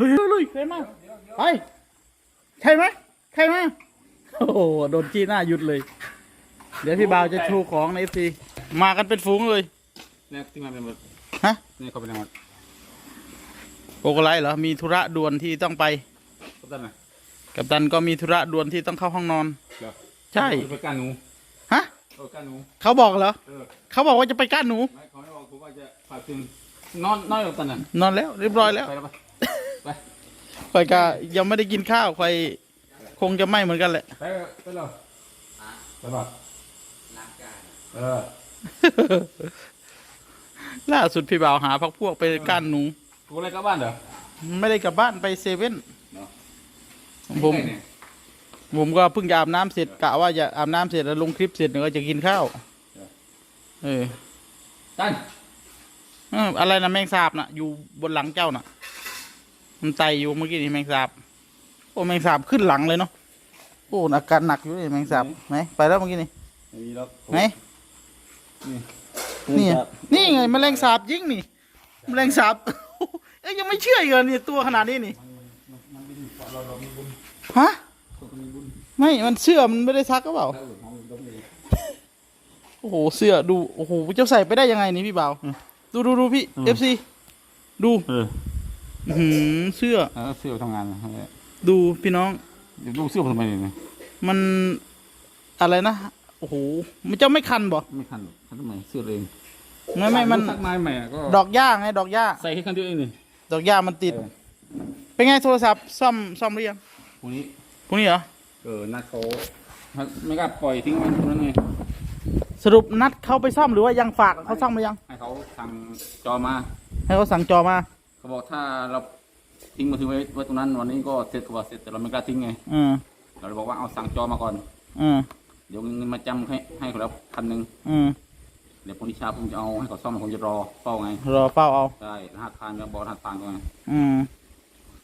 เฮ้ยลุยใครมาไปใช่ไหมใครมาโอ้โหโดนจี้หน้าหยุดเลย เดี๋ยวพี่บ่าวจะชว์ของในเอฟซีมากันเป็นฝูงเลยเนี่ยที่มาเป็นหมดฮะนี่เขาเป็นหมดโกโกไลเหรอมีธุระด่วนที่ต้องไปก็ตั้งนะกับตันก็มีธุระด่วนที่ต้องเข้าห้องนอนใช่ไปก้านหนูฮะเออก้านหนูเขาบอกเหรอเขาบอกว่าจะไปก้านหนูไม่เขาไม่บอกผมว่าจะฝากถึงนอนนอนกับตันน่ะนอนแล้วเรียบร้อยแล้ว ไปแล้วไปไป ข่อยก็ยังไม่ได้กินข้าวข่อยคงจะไหม่เหมือนกันแหละ ไปไปเลยไปป่ะเออล่าสุดพี่บ่าวหาพักพวกไปก้านหนู กูอะไรกลับบ้านเหรอไม่ได้กลับบ้านไปเซเว่นเนาะผมไเนี่ยผมก็เพิ่งจะอาบน้ำเสร็จกะว่าจะอาบน้ำเสร็จแล้วลงคลิปเสร็จเดี๋ยวก็จะกินข้าวเออตันเอออะไรนะแมงสาบน่ะอยู่บนหลังเจ้าน่ะ มันไตอยู่เมื่อกี้นี่แมงสาบโอ้แมงสาบขึ้นหลังเลยเนาะโอ้อาการหนักอยู่เลยแมงสาบไหนไปแล้วเมื่อกี้นี่ไม่มีแล้วไหนนี่ไงนี่ไงแมลงสาบยิงนี่แมลงสาบเอ้ยยังไม่เชื่ออีกเหรอนี่ตัวขนาดนี้นี่ฮะไม่มันเสื้อมันไม่ได้ซักก็เปล่าโอ้โหเสื้อดูโอ้โหเจ้าใส่ไปได้ยังไงนี่พี่บ่าวดูดูดูพี่เอฟซีดูเอออื้อหือเสื้อเออเสื้อไปทำงานนะดูพี่น้องเดี๋ยวดูเสื้อผมทำไมเนี่ยมันอะไรนะโอ้โหมันเจ้าไม่คันบ่ไม่ทันหรอกทันทำไมเสื้อเองไม่ไม่มันสักไม้ใหม่อะก็ดอกหญ้าไงดอกหญ้าใส่แค่ครั้งเดียวเองนี่ดอกหญ้ามันติดเออเป็นไงโทรศัพท์ซ่อมซ่อมหรือยังพวกนี้พวกนี้เหรอเออนัดเขาไม่กล้าปล่อยทิ้งไว้ตรงนั้นไงสรุปนัดเขาไปซ่อมหรือว่ายังฝากเขาซ่อมหรือยังให้เขาสั่งจอมาให้เขาสั่งจอมาเขา บอกถ้าเราทิ้งมือถือไว้ไว้ตรงนั้น วันนี้ก็เสร็จก็บอกเสร็จแต่เราไม่กล้าทิ้งไงอืมเราเลยบอกว่าเอาสั่งจอมาก่อน อืมเดี๋ยวเงินมาจำให้ให้เขาแล้วพันหนึ่งอืมเดี๋ยวพรุ่งนี้เช้าผมจะเอาให้เขาซ่อมผมจะรอเฝ้าไงรอเฝ้าเอาได้รหัสผ่านแล้วบอกรหัสผ่านก็ไงอืม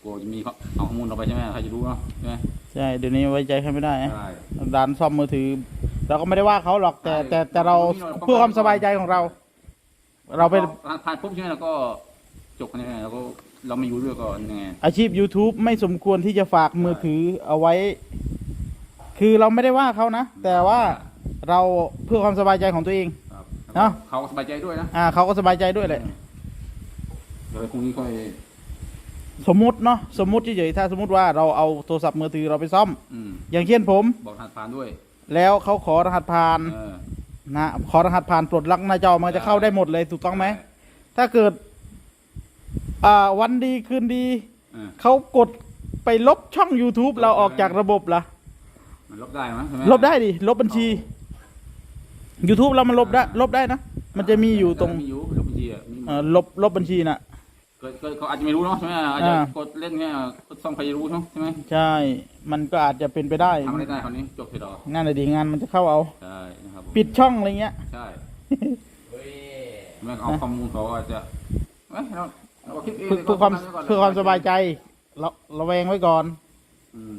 กลัวจะมีเขาเอาข้อมูลเราไปใช่ไหมใครจะรู้เนาะใช่ไหมใช่เดี๋ยวนี้ไว้ใจใครไม่ได้นะใช่ ร้านซ่อมมือถือเราก็ไม่ได้ว่าเขาหรอกแต่แต่แต่เราเพื่อความสบายใจของเรา เราเป็นรหัสผ่านปุ๊บใช่ไหมเราก็ จบกันยังไงเราก็เราไม่อยู่ด้วยก็ยังไงอาชีพ YouTube ไม่สมควรที่จะฝากมือถือเอาไว้ คือเราไม่ได้ว่าเขานะ แต่ว่าเราเพื่อความสบายใจของตัวเอง ครับเนาะเขาก็สบายใจด้วยนะอ่าเขาก็สบายใจด้วยแหละ เดี๋ยวพรุ่งนี้ค่อยสมมุติเนาะสมมุติเฉยๆถ้าสมมติว่าเราเอาโทรศัพท์มือถือเราไปซ่อม อืมอย่างเช่นผม บอกรหัสผ่านด้วยแล้วเขาขอรหัสผ่านเออนะขอรหัสผ่านปลดล็อกหน้าจอมันจะเข้าได้หมดเลยถูกต้องไหม ถ้าเกิด อ่าวันดีคืนดีเออเขากดไปลบช่อง YouTube เราออกจากระบบล่ะมันลบได้ไหมใช่ไหม ลบได้ดิ ลบบัญชี YouTube เรามันลบได้ลบได้นะ มันจะมีอยู่ตรงมีอยู่ลบบัญชีอะมีเอ่อลบลบบัญชีน่ะเกิดเกิดเขาอาจจะไม่รู้เนาะใช่ไหมอาจจะอ่า กดเล่นแค่กดซ่อมใครจะรู้ใช่ไหมใช่ มันก็อาจจะเป็นไปได้ทำอะไรได้คราวนี้จบเสร็จหรองานอะไรดีงานมันจะเข้าเอา ใช่นะครับผมปิดช่องอะไรเงี้ย ใช่แม่งเอาข้อมูลเขาอาจจะเอ้ยเรา เราคิดเองเพื่อเพื่อความเพื่อความสบายใจเราระแวงไว้ก่อน อืม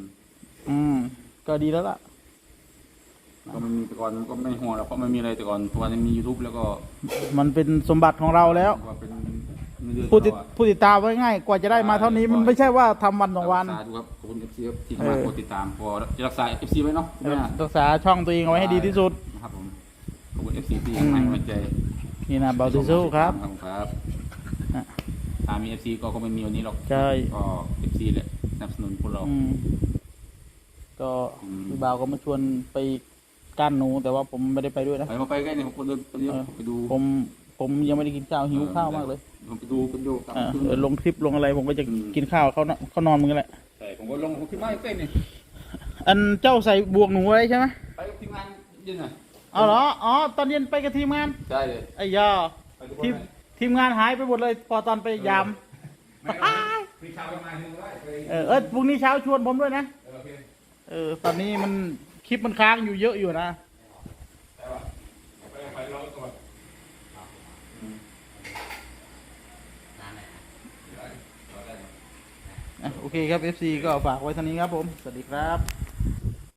อืม ก็ดีแล้วล่ะ ก็ไม่มีแต่ก่อนก็ไม่ห่วงหรอกเพราะไม่มีอะไรแต่ก่อนทุกวันนี้มียูทูบแล้วก็มันเป็นสมบัติของเราแล้วว่าเป็นเงินเดือนผู้ติดเราอะผู้ติดตามไว้ง่าย กว่าจะได้มาเท่านี้มันไม่ใช่ว่าทำวันสองวัน รักษาดูครับขอบคุณเอฟซีที่เอมาอกดติดตามพอจะรักษาเอฟซีไว้เนาะใช่ไหมรักษาช่องตัวเองเอาไว้ให้ดีที่สุด นะครับผมขอบคุณเอฟซีที่อืมให้กำลังใจนี่นะเบาซิซูครับ ขอบคุณครับอะ ถ้ามีเอฟซีก็คงไม่มีวันนี้หรอกใช่ ก็เอฟซีแหละสนับสนุนพวกเรา อืมก็อืม พี่บ่าวก็มาชวนไปก้านหนูแต่ว่าผมไม่ได้ไปด้วยนะ ไปมาไปใกล้เนี่ยผมเดินไปเดี๋ยวเออไปดูผมผมยังไม่ได้กินข้าวหิวข้าวมากเลยผมไปดูไปดูตามอ่าขึ้นเดี๋ยวลงคลิปลงอะไรผมก็จะอืม กินข้าวเขานเขานอนมึงนแหละใช่ผมก็ลงผมคิดว่าใกล้เนี่ยอันเจ้าใส่บวกหนูอะไรใช่ไหมไปกับทีมงานเย็นหน่อยเอาเหรออ๋อตอนเย็นไปกับทีมงาน ใช่เลยไอ้ยาไปทุกคนทีมเลย ทีมงานหายไปหมดเลยพอตอนไปยาม ไม่เอาพี่ชาวประมาณนึงก็ได้ไปเออเออพรุ่งนี้เช้าชวนผมด้วยนะ เออโอเคเออ ตอนนี้มันคลิปมันค้างอยู่เยอะอยู่นะไปว่ะไปไปรอก่อนอะโอเคครับ FC ก็ฝากไว้เท่านี้ครับผม สวัสดีครับ